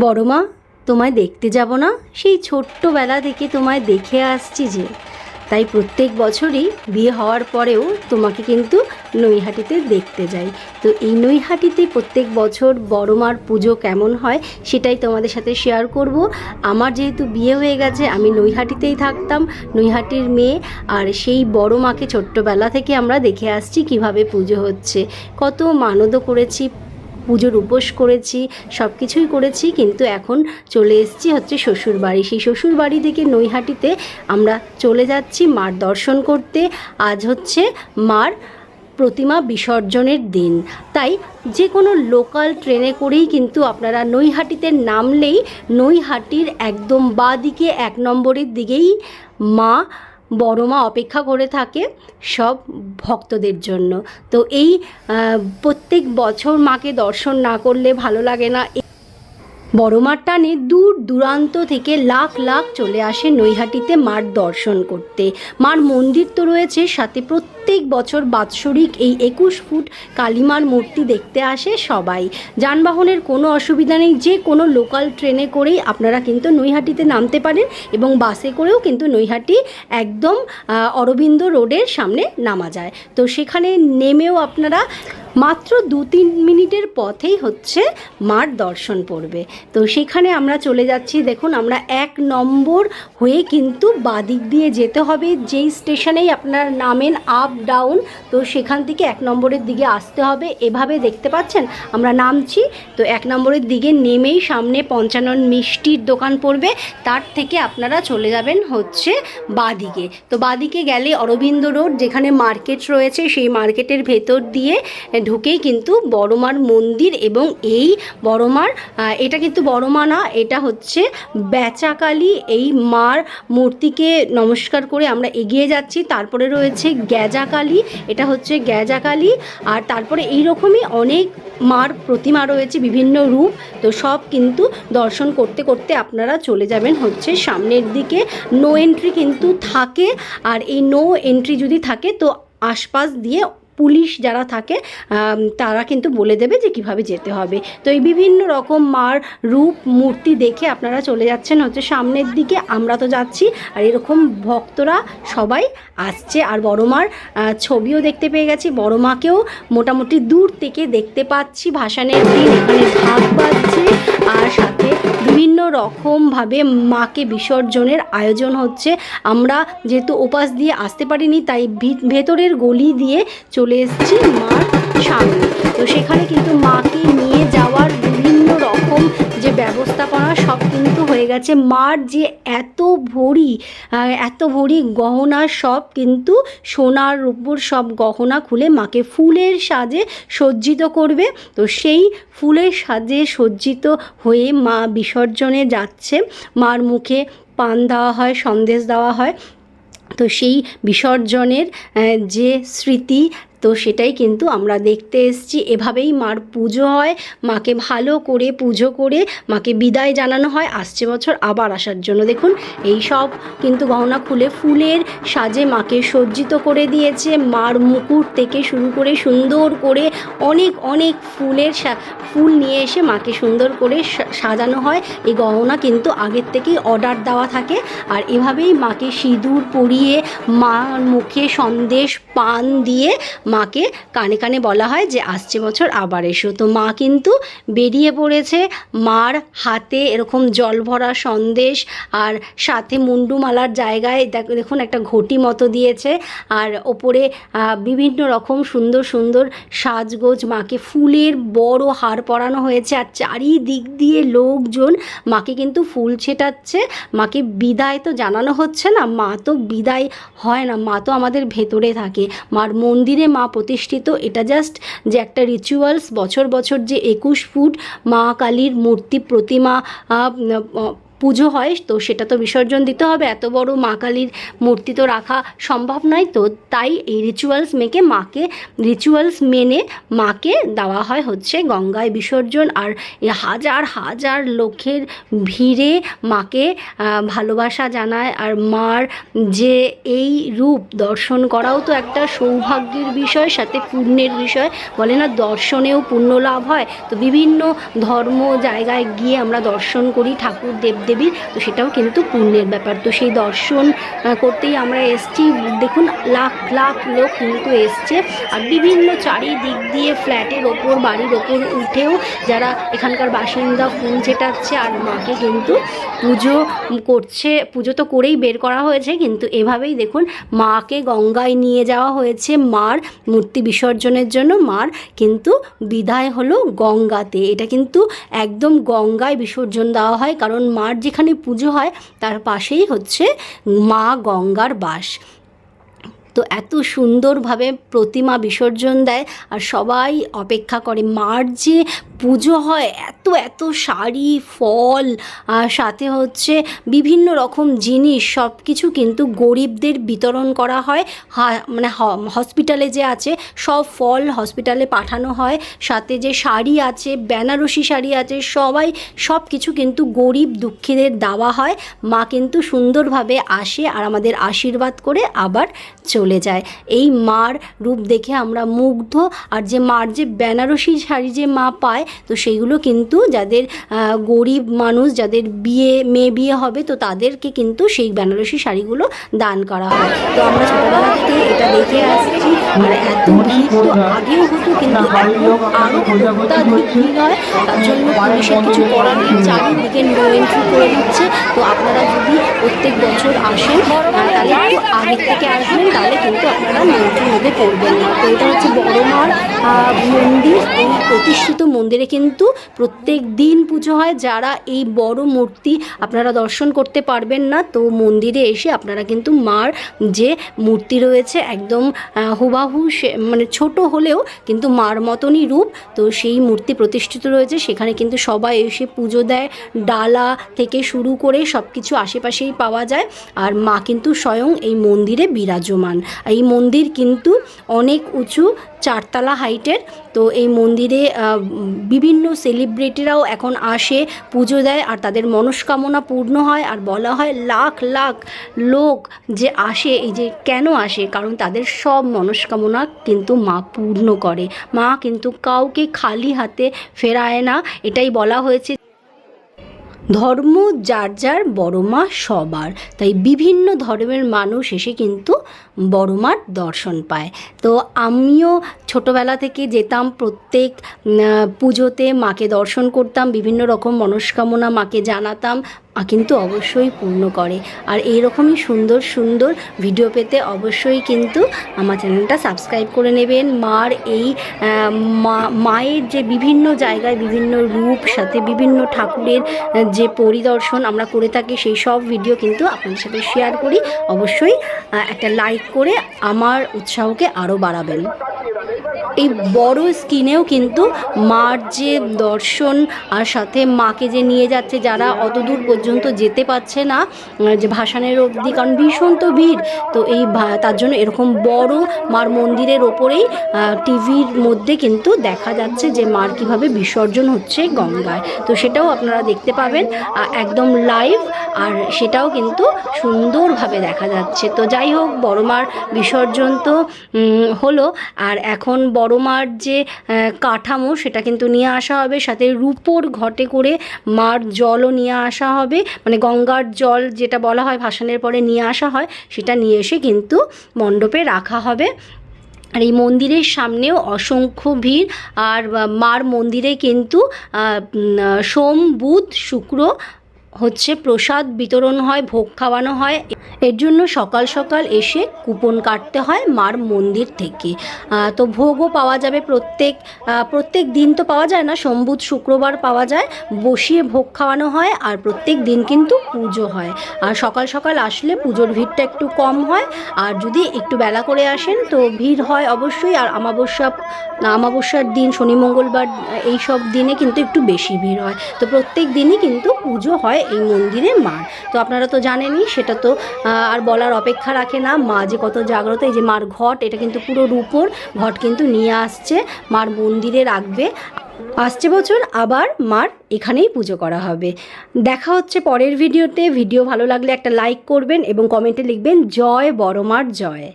বড় মা, তোমায় দেখতে যাব না? সেই ছোট্টবেলা থেকে তোমায় দেখে আসছি যে। তাই প্রত্যেক বছরই বিয়ে হওয়ার পরেও তোমাকে কিন্তু নৈহাটিতে দেখতে যাই। তো এই নৈহাটিতে প্রত্যেক বছর বড় মার পুজো কেমন হয় সেটাই তোমাদের সাথে শেয়ার করব। আমার যেহেতু বিয়ে হয়ে গেছে, আমি নৈহাটিতেই থাকতাম, নৈহাটির মেয়ে। আর সেই বড় মাকে ছোট্টবেলা থেকে আমরা দেখে আসছি কীভাবে পুজো হচ্ছে। কত মানদও করেছি পুজোর উপোস করেছি সব কিছুই করেছি, কিন্তু এখন চলে এসেছি হচ্ছে শ্বশুর বাড়ি সেই শ্বশুর বাড়ি থেকে নৈহাটিতে আমরা চলে যাচ্ছি মার দর্শন করতে। আজ হচ্ছে মার প্রতিমা বিসর্জনের দিন। তাই যে কোনো লোকাল ট্রেনে করেই কিন্তু আপনারা নৈহাটিতে নামলেই নৈহাটির একদম বাঁ দিকে, এক নম্বরের দিকেই মা বড় মা অপেক্ষা করে থাকে সব ভক্তদের জন্য। তো এই প্রত্যেক বছর মাকে দর্শন না করলে ভালো লাগে না। বড়মার টানে দূর দূরান্ত থেকে লাখ লাখ চলে আসে নৈহাটিতে মার দর্শন করতে। মার মন্দির তো রয়েছে সাথে প্রত্যেক বছর বাৎসরিক এই একুশ ফুট কালীমার মূর্তি দেখতে আসে সবাই। যানবাহনের কোনো অসুবিধা নেই, যে কোনো লোকাল ট্রেনে করেই আপনারা কিন্তু নৈহাটিতে নামতে পারেন এবং বাসে করেও কিন্তু নৈহাটি একদম অরবিন্দ রোডের সামনে নামা যায়। তো সেখানে নেমেও আপনারা মাত্র দু তিন মিনিটের পথেই হচ্ছে মার দর্শন পড়বে। তো সেখানে আমরা চলে যাচ্ছি, দেখুন আমরা এক নম্বর হয়ে কিন্তু বাদিক দিয়ে যেতে হবে, যেই স্টেশনেই আপনার নামেন আপ ডাউন তো সেখান থেকে এক নম্বরের দিকে আসতে হবে। এভাবে দেখতে পাচ্ছেন, আমরা নামছি, তো এক নম্বরের দিকে নেমেই সামনে পঞ্চানন মিষ্টির দোকান পড়বে। তার থেকে আপনারা চলে যাবেন হচ্ছে বাদিকে। তো বাদিকে গেলে অরবিন্দ রোড, যেখানে মার্কেট রয়েছে, সেই মার্কেটের ভেতর দিয়ে ঢুকেই কিন্তু বড়মার মন্দির এবং এই বড়মার এটা কিন্তু বড়মা না, এটা হচ্ছে বেচাকালী। এই মার মূর্তিকে নমস্কার করে আমরা এগিয়ে যাচ্ছি। তারপরে রয়েছে গ্যাজাকালী, এটা হচ্ছে গ্যাজা কালি আর তারপরে এই রকমই অনেক মার প্রতিমা রয়েছে বিভিন্ন রূপ, তো সব কিন্তু দর্শন করতে করতে আপনারা চলে যাবেন হচ্ছে সামনের দিকে। নো এন্ট্রি কিন্তু থাকে, আর এই নো এন্ট্রি যদি থাকে, তো আশপাশ দিয়ে পুলিশ যারা থাকে তারা কিন্তু বলে দেবে যে কীভাবে যেতে হবে। তো এই বিভিন্ন রকম মার রূপ, মূর্তি দেখে আপনারা চলে যাচ্ছেন হচ্ছে সামনের দিকে। আমরা তো যাচ্ছি আর এরকম ভক্তরা সবাই আসছে। আর বড় মার ছবিও দেখতে পেয়ে গেছি। বড় মাকেও মোটামুটি দূর থেকে দেখতে পাচ্ছি। ভাসানের দিন এখানে ভাগ বাজছে। আর সাথে বিভিন্ন রকমভাবে মাকে বিসর্জনের আয়োজন হচ্ছে। আমরা যেহেতু উপাস দিয়ে আসতে পারিনি, তাই ভেতরের গলি দিয়ে চলে এসেছি মার সামনে। তো সেখানে কিন্তু মাকে নিয়ে যাওয়ার বিভিন্ন রকম যে ব্যবস্থাপনা সব কিন্তু হয়ে গেছে। মার যে এত ভরি এত ভরি গহনা সব কিন্তু সোনার উপর সব গহনা খুলে মাকে ফুলের সাজে সজ্জিত করবে। তো সেই ফুলের সাজে সজ্জিত হয়ে মা বিসর্জনে যাচ্ছে। মার মুখে পান দেওয়া হয়, সন্দেশ দেওয়া হয়। তো সেই বিসর্জনের যে স্মৃতি তো সেটাই কিন্তু আমরা দেখতে এসেছি। এভাবেই মার পুজো হয়, মাকে ভালো করে পুজো করে মাকে বিদায় জানানো হয়। আসছে বছর আবার আসার জন্য। দেখুন, এই সব কিন্তু গহনা খুলে ফুলের সাজে মাকে সজ্জিত করে দিয়েছে। মার মুকুট থেকে শুরু করে সুন্দর করে অনেক অনেক ফুলের ফুল নিয়ে এসে মাকে সুন্দর করে সাজানো হয়। এই গহনা কিন্তু আগের থেকেই অর্ডার দেওয়া থাকে। আর এভাবেই মাকে সিঁদুর পরিয়ে মার মুখে সন্দেশ পান দিয়ে মাকে কানে কানে বলা হয় যে আসছে বছর আবার এসো। তো মা কিন্তু বেরিয়ে পড়েছে, মার হাতে এরকম জল ভরা সন্দেশ আর সাথে মুন্ডুমালার জায়গায় দেখ- দেখুন একটা ঘটি মতো দিয়েছে আর ওপরে বিভিন্ন রকম সুন্দর সুন্দর সাজগোজ, মাকে ফুলের বড় হার পরানো হয়েছে আর চারিদিক দিয়ে লোকজন মাকে কিন্তু ফুল ছেটাচ্ছে। মাকে বিদায় তো জানানো হচ্ছে না, মা তো বিদায় হয় না, মা তো আমাদের ভেতরে থাকে। মার মন্দিরে মা প্রতিষ্ঠিত। এটা জাস্ট যে একটা রিচুয়ালস বছর বছর যে একুশ ফুট মা কালীর মূর্তি প্রতিমা পুজো হয়, তো সেটা তো বিসর্জন দিতে হবে। এত বড় মা কালীর মূর্তি তো রাখা সম্ভব নয়, তো তাই এই রিচুয়ালস মেকে মাকে রিচুয়ালস মেনে মাকে দেওয়া হয় হচ্ছে গঙ্গায় বিসর্জন। আর হাজার হাজার লোকের ভিড়ে মাকে ভালোবাসা জানায়। আর মার যে এই রূপ দর্শন করাও তো একটা সৌভাগ্যের বিষয়, সাথে পুণ্যের বিষয়। বলে না, দর্শনেও পুণ্য লাভ হয়। তো বিভিন্ন ধর্ম জায়গায় গিয়ে আমরা দর্শন করি, ঠাকুর দেবদেবীর তো সেটাও কিন্তু পুণ্যের ব্যাপার। তো সেই দর্শন করতেই আমরা এসছি। দেখুন, লাখ লাখ লোক কিন্তু এসছে। আর বিভিন্ন চারিদিক দিয়ে ফ্ল্যাটের ওপর, বাড়ির ওপর উঠেও যারা এখানকার বাসিন্দা ফুল ছেটাচ্ছে আর মাকে কিন্তু পুজো করছে, পুজো তো করেই বের করা হয়েছে, কিন্তু এভাবেই দেখুন, মাকে গঙ্গায় নিয়ে যাওয়া হয়েছে। মার মূর্তি বিসর্জনের জন্য, মার কিন্তু বিদায় হলো গঙ্গাতে। এটা কিন্তু একদম গঙ্গায় বিসর্জন দেওয়া হয়, কারণ মার যেখানে পুজো হয়, তার পাশেই হচ্ছে মা গঙ্গার বাস। তো এত সুন্দরভাবে প্রতিমা বিসর্জন দেয় আর সবাই অপেক্ষা করে। মার যে পুজো হয়, এত এত শাড়ি, ফল, আর সাথে হচ্ছে বিভিন্ন রকম জিনিস সব কিছু কিন্তু গরিবদের বিতরণ করা হয়। মানে হসপিটালে যে আছে, সব ফল হসপিটালে পাঠানো হয়। সাথে যে শাড়ি আছে, বেনারসি শাড়ি আছে, সবাই সব কিছু কিন্তু গরিব দুঃখীদের দেওয়া হয়। মা কিন্তু সুন্দরভাবে আসে আর আমাদের আশীর্বাদ করে আবার চলে যায়। এই মার রূপ দেখে আমরা মুগ্ধ। আর যে মার যে বেনারসি শাড়ি যে মা পায় তো সেইগুলো কিন্তু যাদের গরিব মানুষ যাদের বিয়ে, মেয়ে বিয়ে হবে তো তাদেরকে কিন্তু সেই বেনারসি শাড়িগুলো দান করা হয়। তো আমরা ছোটোবেলা থেকে এটা দেখে আসছি। আর এত ভিড় তো আগেও হতো কিন্তু আরও অত্যাধিক ভিড় হয়। তার জন্য পুলিশের কিছু করার নেই, চারিদিকে নো এন্ট্রি করে দিচ্ছে। তো আপনারা যদি প্রত্যেক বছর আসেন তাহলে একটু আগের থেকে আসবেন, তাহলে কিন্তু আপনারা নো এন্ট্রির মধ্যে পড়বেন না। তো এটা হচ্ছে বড় মার মন্দির। এই প্রতিষ্ঠিত মন্দিরে কিন্তু প্রত্যেক দিন পুজো হয়। যারা এই বড় মূর্তি আপনারা দর্শন করতে পারবেন না, তো মন্দিরে এসে আপনারা কিন্তু মার যে মূর্তি রয়েছে একদম হুবাহু মানে ছোট হলেও কিন্তু মার মতনই রূপ। তো সেই মূর্তি প্রতিষ্ঠিত রয়েছে। সেখানে কিন্তু সবাই এসে পুজো দেয়। ডালা থেকে শুরু করে সব কিছু আশেপাশেই পাওয়া যায়। আর মা কিন্তু স্বয়ং এই মন্দিরে বিরাজমান। এই মন্দির কিন্তু অনেক উঁচু চারতলা হাইটের। তো এই মন্দিরে বিভিন্ন সেলিব্রিটিরাও এখন আসে, পুজো দেয় আর তাদের মনস্কামনা পূর্ণ হয় আর বলা হয় লাখ লাখ লোক যে আসে, এই যে কেন আসে? কারণ তাদের সব মনস্কামনা কিন্তু মা পূর্ণ করে। মা কিন্তু কাউকে খালি হাতে ফেরায় না। এটাই বলা হয়েছে ধর্ম যার যার, বড় মা সবার। তাই বিভিন্ন ধর্মের মানুষ এসে কিন্তু বড় মার দর্শন পায়। তো আমিও ছোটোবেলা থেকে যেতাম প্রত্যেক পুজোতে মাকে দর্শন করতাম, বিভিন্ন রকম মনস্কামনা মাকে জানাতাম। কিন্তু অবশ্যই পূর্ণ করে। আর এইরকমই সুন্দর সুন্দর ভিডিও পেতে অবশ্যই কিন্তু আমার চ্যানেলটা সাবস্ক্রাইব করে নেবেন। মার এই মায়ের যে বিভিন্ন জায়গায় বিভিন্ন রূপ, সাথে বিভিন্ন ঠাকুরের যে পরিদর্শন আমরা করে থাকি, সেই সব ভিডিও কিন্তু আপনাদের সাথে শেয়ার করি। অবশ্যই একটা লাইক করে আমার উৎসাহকে আরও বাড়াবেন। এই বড় স্ক্রিনেও কিন্তু মার যে দর্শন আর সাথে মাকে যে নিয়ে যাচ্ছে যারা অত দূর পর্যন্ত যেতে পারছে না যে ভাসানের অবধি, কারণ ভীষণ তো ভিড়। তো এই তার জন্য এরকম বড় মার মন্দিরের ওপরেই টিভির মধ্যে কিন্তু দেখা যাচ্ছে যে মার কীভাবে বিসর্জন হচ্ছে গঙ্গায়। তো সেটাও আপনারা দেখতে পাবেন একদম লাইভ, আর সেটাও কিন্তু সুন্দরভাবে দেখা যাচ্ছে। তো যাই হোক, বড় মার বিসর্জন তো হলো, আর এখন বড় মার যে কাঠামো সেটা কিন্তু নিয়ে আসা হবে, সাথে রূপোর ঘটে করে মার জলও নিয়ে আসা হবে মানে গঙ্গার জল যেটা বলা হয় ভাসানের পরে নিয়ে আসা হয়, সেটা নিয়ে এসে কিন্তু মণ্ডপে রাখা হবে। আর এই মন্দিরের সামনেও অসংখ্য ভিড়, আর মার মন্দিরে কিন্তু সোম, বুধ, শুক্র হচ্ছে প্রসাদ বিতরণ হয়, ভোগ খাওয়ানো হয়। এর জন্য সকাল সকাল এসে কুপন কাটতে হয় মার মন্দির থেকে। তো ভোগও পাওয়া যাবে প্রত্যেক প্রত্যেক দিন তো পাওয়া যায় না, সোমবুধ, শুক্রবার পাওয়া যায়। বসিয়ে ভোগ খাওয়ানো হয় আর প্রত্যেক দিন কিন্তু পুজো হয়। আর সকাল সকাল আসলে পুজোর ভিড়টা একটু কম হয়। আর যদি একটু বেলা করে আসেন তো ভিড় হয় অবশ্যই। আর আমাবস্যা আমাবস্যার দিন, শনি, মঙ্গলবার, এই সব দিনে কিন্তু একটু বেশি ভিড় হয়। তো প্রত্যেক দিনই কিন্তু পুজো হয় হয় এই মন্দিরে মার। তো আপনারা তো জানেনই, সেটা তো আর বলার অপেক্ষা রাখে না। মা যে কত জাগ্রত, এই যে মার ঘট, এটা কিন্তু পুরো রূপোর ঘট কিন্তু নিয়ে আসছে। মার মন্দিরে রাখবে। আসছে বছর আবার মার এখানেই পুজো করা হবে। দেখা হচ্ছে পরের ভিডিওতে। ভিডিও ভালো লাগলে একটা লাইক করবেন এবং কমেন্টে লিখবেন, জয় বড় মার জয়।